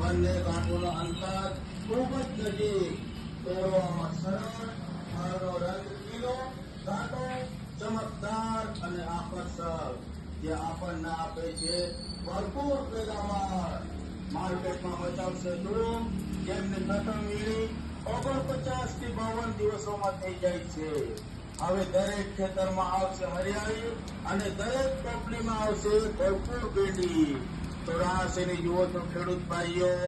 બંને ગાંઠોનો અંતર ખૂબ જ નજીક. ફળનો રંગ પીલો ઘાટો ચમકદાર અને આકર્ષક, જે આપણને આપે છે ભરપૂર પેદાવાર માર્કેટમાં બચાવશે ધૂમ જેમને વીણી ઓગણપચાસથી બાવન દિવસોમાં થઈ જાય છે. હવે દરેક ખેતરમાં આવશે હરિયાળી અને દરેક કંપનીમાં આવશે ભરપૂર ભીંડી જુઓ તો ખેડૂત ભાઈઓ.